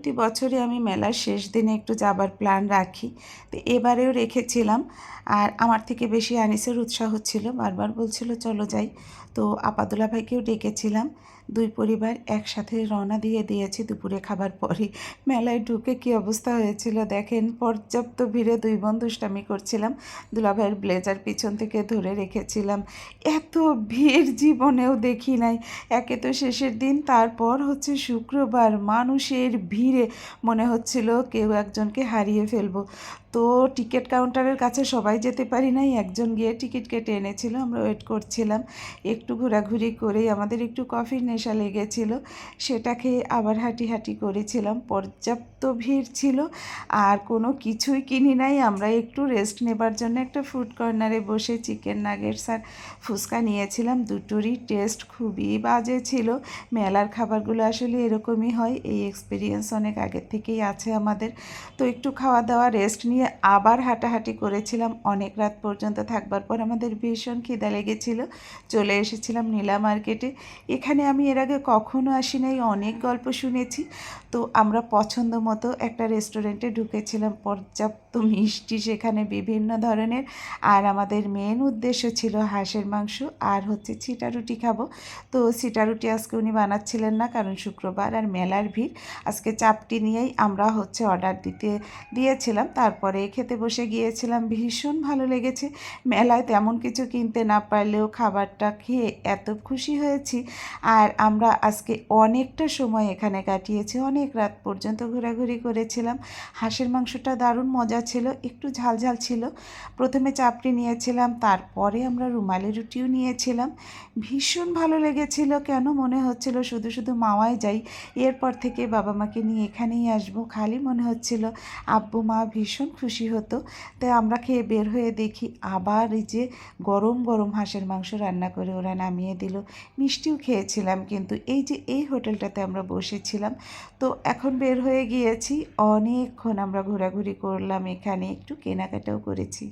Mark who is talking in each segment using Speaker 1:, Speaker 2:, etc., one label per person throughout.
Speaker 1: প্রতি বছরই আমি মেলার শেষ দিনে একটু যাবার প্ল্যান রাখি। তো এবারেও রেখেছিলাম। আর আমার থেকে বেশি আনিসের উৎসাহ ছিল। বারবার বলছিল, চলো যাই। তো আপাদুলা ভাইকেও ডেকেছিলাম। দুই পরিবার একসাথে রওনা দিয়ে দিয়েছি দুপুরে খাবার পরই। মেলায় ঢুকে কী অবস্থা হয়েছিল দেখেন, পর্যাপ্ত ভিড়ে দুই বোন করছিলাম। দুলাভাইয়ের ব্লেজার পিছন থেকে ধরে রেখেছিলাম। এত ভিড় জীবনেও দেখি নাই। একে তো শেষের দিন, তারপর হচ্ছে শুক্রবার। মানুষের ভিড়ে মনে হচ্ছিল কেউ একজনকে হারিয়ে ফেলব। তো টিকিট কাউন্টারের কাছে সবাই যেতে পারি নাই। একজন গিয়ে টিকিট কেটে এনেছিল, আমরা ওয়েট করছিলাম। একটু ঘোরাঘুরি করেই আমাদের একটু কফির নেশা লেগেছিল, সেটা খেয়ে আবার হাঁটি হাঁটি করেছিলাম। পর্যাপ্ত ভিড় ছিল, আর কোনো কিছুই কিনি নাই। আমরা একটু রেস্ট নেবার জন্য একটা ফুড কর্নারে বসে চিকেন নাগেটস আর ফুচকা নিয়েছিলাম। দুটোরই টেস্ট খুবই বাজে ছিল। মেলার খাবারগুলো আসলে এরকমই হয়, এই এক্সপিরিয়েন্স অনেক আগের থেকেই আছে আমাদের। তো একটু খাওয়া দাওয়া রেস্ট নিয়ে আবার হাঁটাহাঁটি করেছিলাম। অনেক রাত পর্যন্ত থাকবার পর আমাদের ভীষণ খিদা লেগেছিল। চলে এসেছিলাম নীলা মার্কেটে। এখানে আমি এর আগে কখনো আসি নাই, অনেক গল্প শুনেছি। তো আমরা পছন্দ মতো একটা রেস্টুরেন্টে ঢুকেছিলাম, পর্যাপ্ত মিষ্টি সেখানে বিভিন্ন ধরনের। আর আমাদের মেন উদ্দেশ্য ছিল হাঁসের মাংস, আর হচ্ছে ছিটা রুটি খাব। তো ছিটা রুটি আজকে উনি বানাচ্ছিলেন না, কারণ শুক্রবার আর মেলার ভিড়। আজকে চাপটি নিয়েই আমরা হচ্ছে অর্ডার দিতে, দিয়েছিলাম। তারপরে খেতে বসে গিয়েছিলাম, ভীষণ ভালো লেগেছে। মেলায় তেমন কিছু কিনতে না পারলেও খাবারটা খেয়ে এত খুশি হয়েছি। আর আমরা আজকে অনেকটা সময় এখানে কাটিয়েছি, অনেক রাত পর্যন্ত ঘোরাঘুরি করেছিলাম। হাঁসের মাংসটা দারুণ মজা ছিল, একটু ঝালঝাল ছিল। প্রথমে চাপড়ি নিয়েছিলাম, তারপরে আমরা রুমালি রুটিও নিয়েছিলাম। ভীষণ ভালো লেগেছিল, কেন মনে হচ্ছিল শুধু শুধু মাওয়ায় যাই, এরপর থেকে বাবা মাকে নিয়ে এখানেই আসব, খালি মনে হচ্ছিল আব্বু মা ভীষণ খুশি হতো। তাই আমরা খেয়ে বের হয়ে দেখি, আবার এই যে গরম গরম হাঁসের মাংস রান্না করে ওরা নামিয়ে দিল। মিষ্টিও খেয়েছিলাম, কিন্তু এই যে এই হোটেলটাতে আমরা বসেছিলাম, তো এখন বের হয়ে গিয়েছি, অনেকক্ষণ আমরা ঘোরাঘুরি করলাম এখানে একটু কেনাকাটাও করেছি।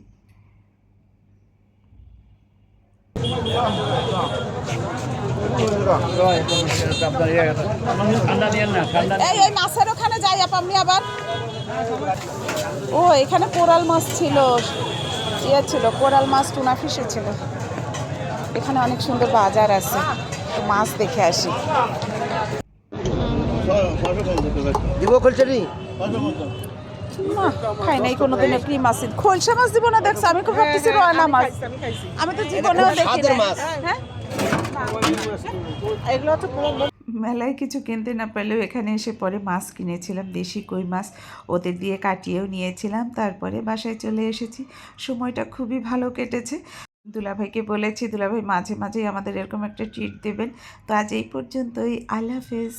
Speaker 2: ঠান্ডা নিয়ে না ঠান্ডা
Speaker 3: এই এই মাছের ওখানে যাই আপা আমি আবার। ও এখানে কোরাল মাছ ছিল। ইয়ে ছিল কোরাল মাছ টুনা ফিশে ছিল। এখানে অনেক সুন্দর বাজার আছে। মাছ দেখে আসি।
Speaker 4: দিব খুলছেনি
Speaker 3: না খাই নাই কোনোদিন কি মাছ খোলসা মাছ দিব না দেখছ? আমি খুব ভাবতেছি রয়না মাছ। আমি তো জীবনেও দেখি
Speaker 4: স্বাদের
Speaker 3: নাই।
Speaker 4: মাছ।
Speaker 3: হ্যাঁ? এগুলো তো
Speaker 1: মেলায় কিছু কিনতে না পারলেও এখানে এসে পরে মাছ কিনেছিলাম দেশি কই মাছ। ওদের দিয়ে কাটিয়েও নিয়েছিলাম তারপরে বাসায় চলে এসেছি। সময়টা খুবই ভালো কেটেছে। দুলাভাইকে বলেছি দুলাভাই মাঝে মাঝেই আমাদের এরকম একটা ট্রিট দেবেন। তো আজ এই পর্যন্তই। আল্লাহ হাফেজ।